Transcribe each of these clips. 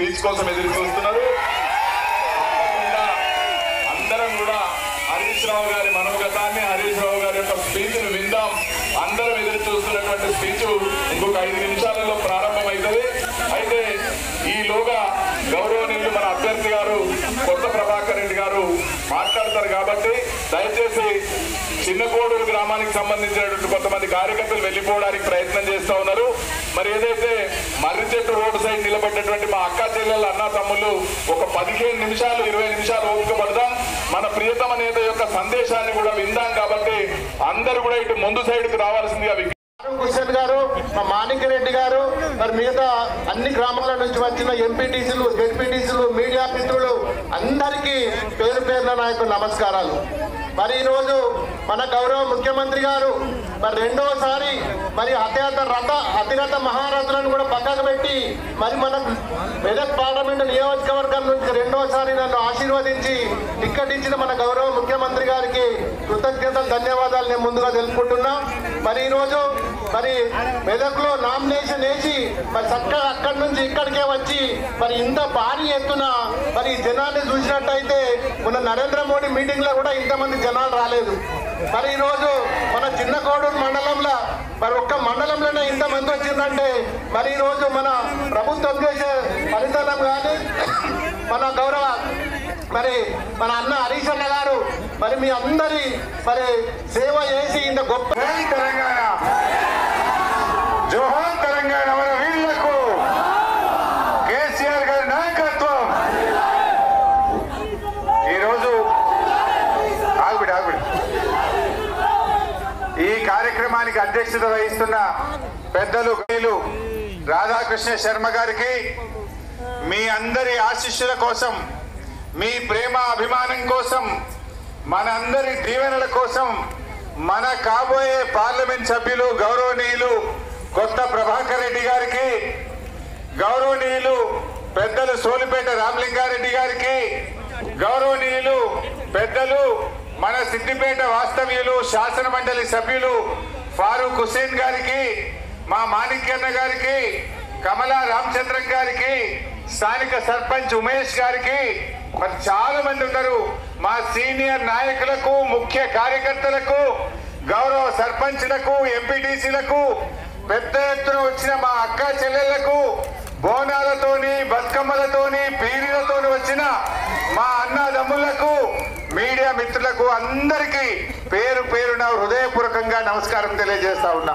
Speech కోసం ఎదురు చూస్తున్నారు. అందరం కూడా హరీష్ రావు గారి మనోగతాన్ని హరీష్ రావు గారి యొక్క స్పీచ్ను విందాం. అందరం ఎదురు చూస్తున్నటువంటి స్పీచ్ ఇంకొక ఐదు నిమిషాలలో ప్రారంభమవుతుంది అయితే ఈలోగా గౌరవనీయులు మన అభ్యర్థి గారు కొత్త ప్రభాకర్ రెడ్డి గారు మాట్లాడతారు కాబట్టి దయచేసి చిన్నకోడూరు గ్రామానికి సంబంధించినటువంటి కొంతమంది కార్యకర్తలు వెళ్ళిపోవడానికి ప్రయత్నం చేస్తూ ఉన్నారు. మరి ఏదైతే మర్రి చెట్టు రోడ్డు సైడ్ నిలబడ్డటువంటి మా అక్క చెల్లెలు అన్న తమ్ముళ్ళు ఒక పదిహేను నిమిషాలు ఇరవై నిమిషాలు ఓపికపడదాం. మన ప్రియతమ నేత యొక్క సందేశాన్ని కూడా విందాం కాబట్టి అందరూ కూడా ఇటు ముందు సైడ్కి రావాల్సిందిగా కిషన్ గారు మా మాణిక్య రెడ్డి గారు మరి మిగతా అన్ని గ్రామాల నుంచి వచ్చిన ఎంపీటీసీలు జెడ్పీటీసీలు మీడియా మిత్రులు అందరికీ పేరు పేరున నా యొక్క నమస్కారాలు. మరి ఈరోజు మన గౌరవ ముఖ్యమంత్రి గారు మరి రెండోసారి మరి అత్యంత రథ అతిరథ మహారథులను కూడా పక్కకు పెట్టి మరి మన మెదక్ పార్లమెంటు నియోజకవర్గం నుంచి రెండోసారి నన్ను ఆశీర్వదించి టిక్కెట్ ఇచ్చిన మన గౌరవ ముఖ్యమంత్రి గారికి కృతజ్ఞతలు ధన్యవాదాలు. నేను ముందుగా తెలుపుకుంటున్నా. మరి ఈరోజు మరి మెదక్లో నామినేషన్ వేసి మరి చక్కగా అక్కడి నుంచి ఇక్కడికే వచ్చి మరి ఇంత భారీ ఎత్తున మరి జనాన్ని చూసినట్టయితే మన నరేంద్ర మోడీ మీటింగ్లో కూడా ఇంతమంది జనాలు రాలేదు. మరి ఈరోజు మన చిన్న కోడూరు మండలంలో మరి ఒక్క మండలంలోనే ఇంతమంది వచ్చిందంటే మరి ఈరోజు మన ప్రభుత్వం చేసే ఫలితాలం కానీ మన గౌరవ మరి మన అన్న హరీష్ అన్న గారు మరి మీ అందరి మరి సేవ చేసి ఇంత గొప్ప అధ్యక్షత వహిస్తున్న పెద్దలు గైలు రాధాకృష్ణ శర్మ గారికి మీ అందరి ఆశీస్సుల కోసం మీ ప్రేమ అభిమానం కోసం మనందరి దీవెనల కోసం మన కాబోయే పార్లమెంట్ సభ్యులు గౌరవనీయులు కొత్త ప్రభాకర్ రెడ్డి గారికి గౌరవనీయులు పెద్దలు సోలిపేట రామలింగారెడ్డి గారికి గౌరవనీయులు పెద్దలు మన సిద్దిపేట వాస్తవ్యులు శాసన మండలి సభ్యులు ఫారూక్ హుసేన్ గారికి మా మాణిక్యన్న గారికి కమలా రామచంద్రం గారికి స్థానిక సర్పంచ్ ఉమేష్ గారికి మరి చాలా మంది ఉన్నారు. మా సీనియర్ నాయకులకు ముఖ్య కార్యకర్తలకు గౌరవ సర్పంచ్లకు ఎంపీటీసీలకు పెద్ద ఎత్తున వచ్చిన మా అక్క చెల్లెళ్ళకు బోనాలతోని బతుకమ్మలతోని పీరిలతోని వచ్చిన మా అన్నదమ్ములకు మీడియా మిత్రులకు అందరికీ పేరు పేరున హృదయపూర్వకంగా నమస్కారం తెలియజేస్తా ఉన్నా.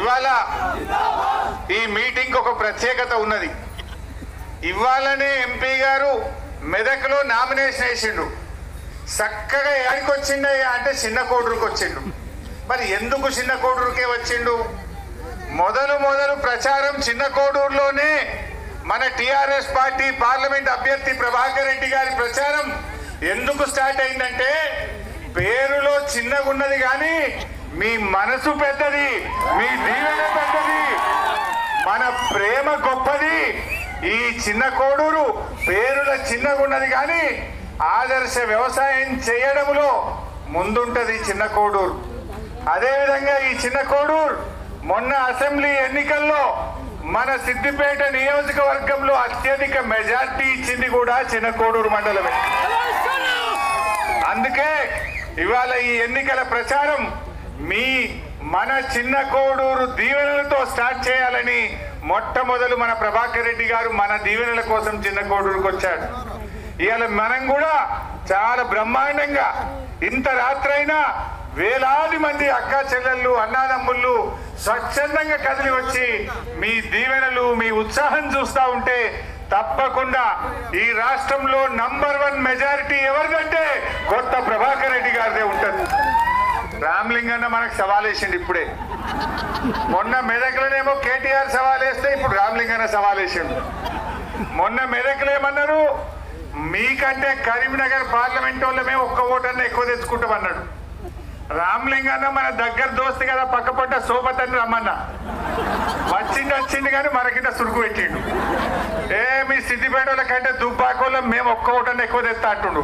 ఇవాళ ఈ మీటింగ్ ఒక ప్రత్యేకత ఉన్నది. ఇవాళనే ఎంపీ గారు మెదక్లో నామినేషన్ వేసిండు. చక్కగా ఎక్కడికి వచ్చిండయ్యా అంటే చిన్న కోడూరుకి వచ్చిండు. మరి ఎందుకు చిన్న కోడూరుకే వచ్చిండు? మొదలు మొదలు ప్రచారం చిన్న కోడూరులోనే మన టిఆర్ఎస్ పార్టీ పార్లమెంట్ అభ్యర్థి ప్రభాకర్ రెడ్డి గారి ప్రచారం ఎందుకు స్టార్ట్ అయిందంటే పేరులో చిన్నగున్నది కానీ మీ మనసు పెద్దది మీ దీవెన పెద్దది మన ప్రేమ గొప్పది. ఈ చిన్న కోడూరు పేరుల చిన్నగున్నది కానీ ఆదర్శ వ్యవసాయం చేయడంలో ముందుంటది చిన్న కోడూరు. అదేవిధంగా ఈ చిన్న కోడూరు మొన్న అసెంబ్లీ ఎన్నికల్లో మన సిద్దిపేట నియోజకవర్గంలో అత్యధిక మెజార్టీ ఇచ్చింది కూడా చిన్న కోడూరు మండలమే. అందుకే ఇవాళ ఈ ఎన్నికల ప్రచారం మీ మన చిన్న కోడూరు దీవెనలతో స్టార్ట్ చేయాలని మొట్టమొదలు మన ప్రభాకర్ రెడ్డి గారు మన దీవెనల కోసం చిన్న కోడూరుకు వచ్చాడు. ఇవాళ మనం కూడా చాలా బ్రహ్మాండంగా ఇంత రాత్రైనా వేలాది మంది అక్క చెల్లెళ్ళు అన్నాదమ్ముళ్ళు స్వచ్ఛందంగా కదిలి వచ్చి మీ దీవెనలు మీ ఉత్సాహం చూస్తా ఉంటే తప్పకుండా ఈ రాష్ట్రంలో నంబర్ వన్ మెజారిటీ ఎవరిదంటే కొత్త ప్రభాకర్ రెడ్డి గారిదే ఉంటుంది రామ్లింగన్న మనకు సవాల్ వేసిండు ఇప్పుడే. మొన్న మెదక్లోనేమో కేటీఆర్ సవాల్ వేస్తే ఇప్పుడు రామ్లింగన్న సవాల్ వేసిండు. మొన్న మెదక్లో ఏమన్నారు? మీకంటే కరీంనగర్ పార్లమెంట్ వాళ్ళమే ఒక్క ఓటన్నా ఎక్కువ తెచ్చుకుంటామన్నాడు రామ్లింగన్న మన దగ్గర దోస్తు కదా పక్క పట్ట సోపతని రమ్మన్నా. వచ్చింది వచ్చింది కానీ మనకింత సురుకు పెట్టిండు. ఏ మీ సిద్దిపేట కంటే దుబ్బాకోళ్ళం మేము ఒక్క ఓటన్నా ఎక్కువ తెస్తా అంటుండు.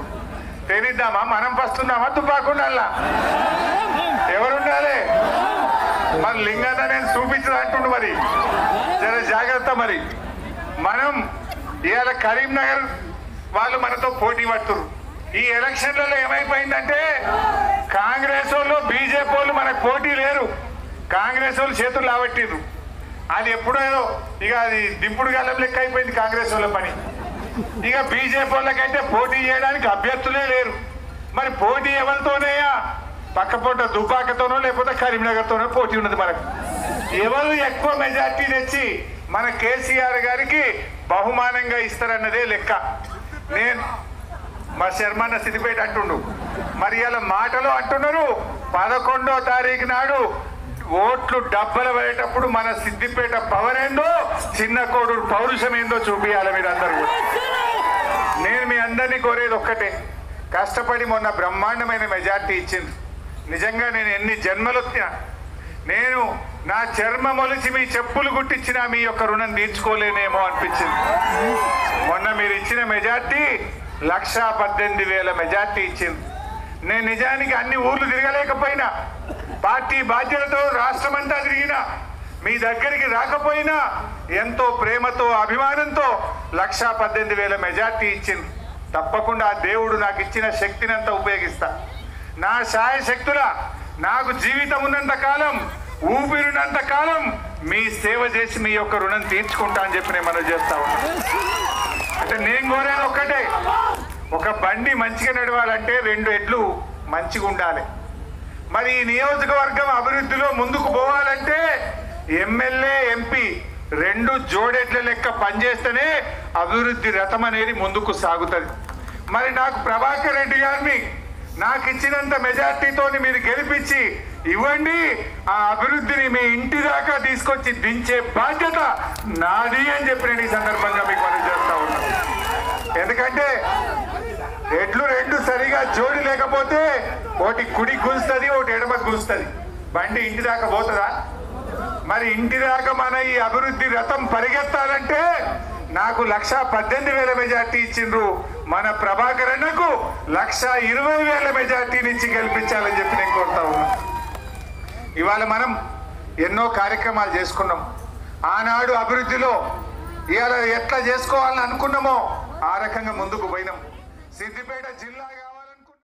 తెలిద్దామా? మనం వస్తున్నామా దుబ్బాకుండా ఎవరుండాలి మరి లింగన్న నేను చూపించదు అంటుండు మరి. జర జాగ్రత్త మరి. మనం ఇవాళ కరీంనగర్ వాళ్ళు మనతో పోటీ పడుతున్నారు ఈ ఎలక్షన్లలో ఏమైపోయిందంటే కాంగ్రెస్ వాళ్ళు బీజేపీ వాళ్ళు మనకు పోటీ లేరు. కాంగ్రెస్ వాళ్ళు చేతులు లాబట్టిర్రు అది ఎప్పుడో ఇక అది దింపుడు గాలం లెక్క అయిపోయింది కాంగ్రెస్ వాళ్ళ పని. ఇక బీజేపీ వాళ్ళకైతే పోటీ చేయడానికి అభ్యర్థులే లేరు. మరి పోటీ ఎవరితోనేయా పక్కపూట దుబ్బాకతోనో లేకపోతే కరీంనగర్తోనో పోటీ ఉన్నది మనకు. ఎవరు ఎక్కువ మెజార్టీ తెచ్చి మన కేసీఆర్ గారికి బహుమానంగా ఇస్తారన్నదే లెక్క. నేను మా శర్మన్న సిద్దిపేట అంటుండు. మరి ఇలా మాటలు అంటున్నారు పదకొండో తారీఖు నాడు ఓట్లు డబ్బలు పడేటప్పుడు మన సిద్దిపేట పవర్ ఏందో చిన్న కోడూరు పౌరుషం ఏందో చూపించాలి మీరు అందరూ కూడా. నేను మీ అందరినీ కోరేది ఒక్కటే. కష్టపడి మొన్న బ్రహ్మాండమైన మెజార్టీ ఇచ్చింది నిజంగా నేను ఎన్ని జన్మలు నేను నా చర్మ మొలిచి మీ చెప్పులు గుట్టించినా మీ యొక్క రుణం తీర్చుకోలేనేమో అనిపించింది. మొన్న మీరు ఇచ్చిన మెజార్టీ లక్షా పద్దెనిమిది వేల మెజార్టీ ఇచ్చింది. నేను నిజానికి అన్ని ఊర్లు తిరగలేకపోయినా పార్టీ బాధ్యతతో రాష్ట్రమంతా తిరిగినా మీ దగ్గరికి రాకపోయినా ఎంతో ప్రేమతో అభిమానంతో లక్షా పద్దెనిమిది వేల మెజార్టీ ఇచ్చింది. తప్పకుండా ఆ దేవుడు నాకు ఇచ్చిన శక్తినంతా ఉపయోగిస్తాను నా శాయశక్తుల నాకు జీవితం ఉన్నంత కాలం ఊపిరినంత కాలం మీ సేవ చేసి మీ యొక్క రుణం తీర్చుకుంటా అని చెప్పి నేను మనం చేస్తా ఉన్నా. అంటే నేను కోరాను ఒక్కటే. ఒక బండి మంచిగా నడవాలంటే రెండు ఎడ్లు మంచిగా ఉండాలి. మరి ఈ నియోజకవర్గం అభివృద్ధిలో ముందుకు పోవాలంటే ఎమ్మెల్యే ఎంపీ రెండు జోడెడ్ల లెక్క పనిచేస్తేనే అభివృద్ధి రథం అనేది ముందుకు సాగుతుంది. మరి నాకు ప్రభాకర్ రెడ్డి గారిని నాకు ఇచ్చినంత మెజార్టీతో మీరు గెలిపించి ఇవ్వండి ఆ అభివృద్ధిని మీ ఇంటి దాకా తీసుకొచ్చి దించే బాధ్యత నాది అని చెప్పి నేను ఈ సందర్భంగా మీకు మనం చేస్తా ఉన్నాను ఎందుకంటే ఎడ్లు రెండు సరిగా జోడి లేకపోతే ఒకటి కుడి గుంస్తుంది ఒకటి ఎడమ గుంస్తుంది బండి ఇంటి దాకా పోతుందా? మరి ఇంటి దాకా మన ఈ అభివృద్ధి రథం పరిగెత్తాలంటే నాకు లక్ష పద్దెనిమిది వేల మెజార్టీ ఇచ్చిండ్రు మన ప్రభాకర్ అన్నకు లక్ష ఇరవై వేల మెజార్టీ నుంచి గెలిపించాలని చెప్పి నేను కోరుతా ఉన్నా. ఇవాళ మనం ఎన్నో కార్యక్రమాలు చేసుకున్నాం. ఆనాడు అభివృద్ధిలో ఇవాళ ఎట్లా చేసుకోవాలని అనుకున్నామో ఆ రకంగా ముందుకు పోయినాం. సిద్దిపేట జిల్లాగా